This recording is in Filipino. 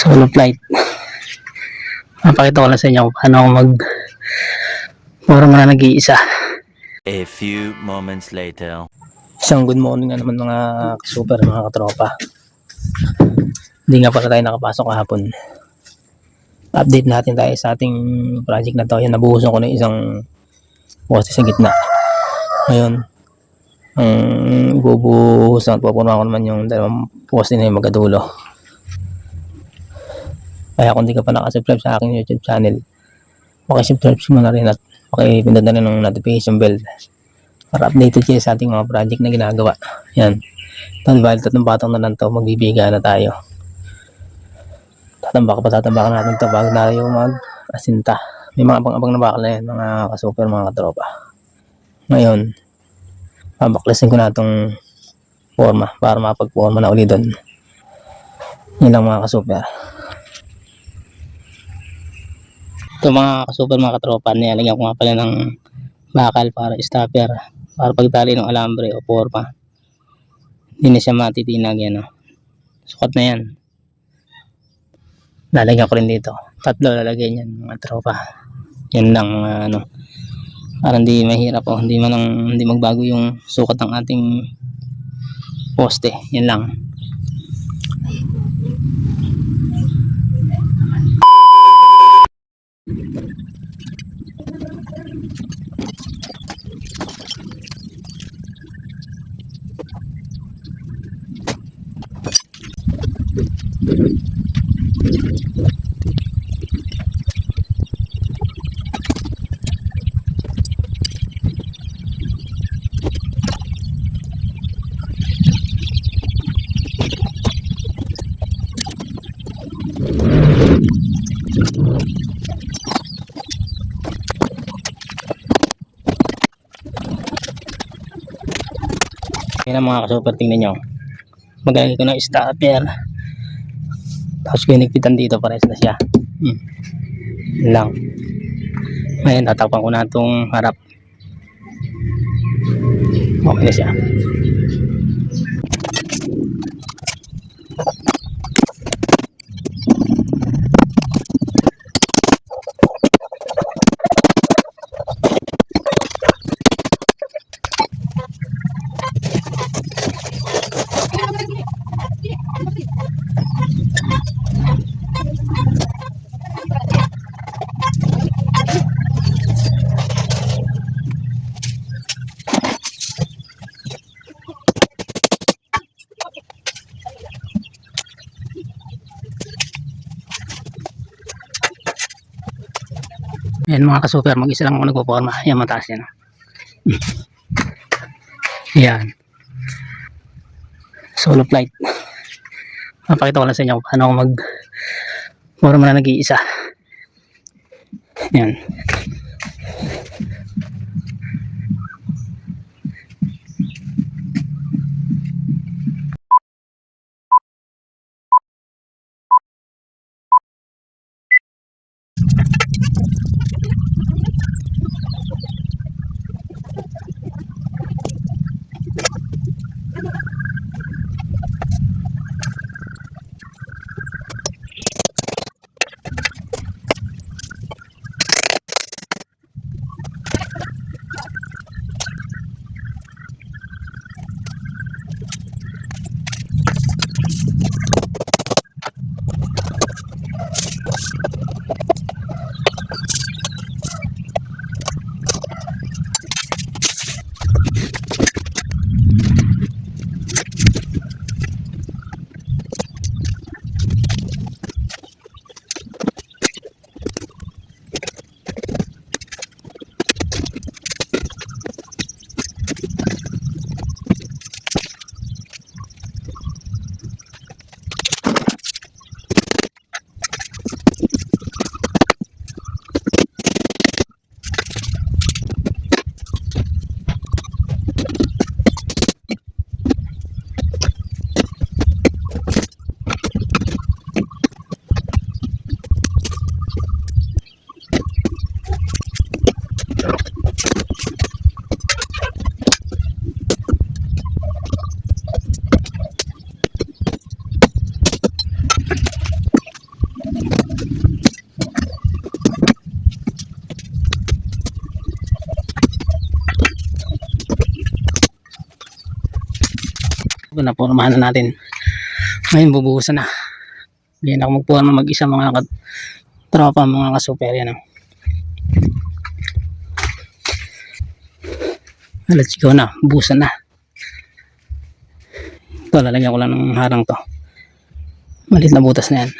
solo flight. Mapakita ko lang sa inyo kung paano ako mag mo na nag-iisa. A few moments later. Isang good morning na naman mga super mga katropa. Hindi nga pala tayo nakapasok kahapon. Update natin tayo sa ating project na to. Yan, nabuhusan ko na isang poste sa gitna. Ngayon, ang bubuhusan at pupunan ko naman yung dalawang poste na yung magadulo. Kaya kung di ka pa nakasubscribe sa aking YouTube channel, pakisubscribe mo na rin at pakipindot na rin ng notification bell para updated kayo sa ating mga project na ginagawa. Yan. Ito, di ba, tatlong batang na lang to, magbibiga na tayo. Tatambak pa, tatambakan natin to bago tayo mag-asinta. May mga abang-abang na bakal na yan, mga kasuper, mga katropa. Ngayon, babaklasin ko na itong forma para mapag-forma na uli doon. Yan lang mga kasuper. Ito mga kasuper, mga katropa, nilalagyan ko nga pala ng bakal para stopper para pagtali ng alambre o forma. Hindi na siya matitinag yan oh. sukat na yan. Lalagyan ko rin dito. Tatlo lalagyan yan mga tropa. Yan lang mga ano. Para hindi mahirap o hindi man hindi magbago yung sukat ng ating poste. Yan lang Yan ang mga kasuper, tingnan nyo. Magalagay ko ng stopper. Tapos ko hinigpitan dito, pares na siya. Hmm. Lang. Ngayon, tatakpan ko na itong harap. Okay na siya. Ayan mga kasuper, mag-isa lang ako nagpo-forma. Ayan, mataas yan. oh. Ayan. Solo flight. Mapakita ko lang sa inyo kung paano ako mag forma na nag-iisa. Ayan. Napormahan na natin. Ngayon bubuhusan na. Hindi na ako magpuhan mag-isa mga kat tropa, mga kasuper yan. oh. Let's go na. Buhusan na. Ito, lalagyan ko lang ng harang to. Malit na butas na yan.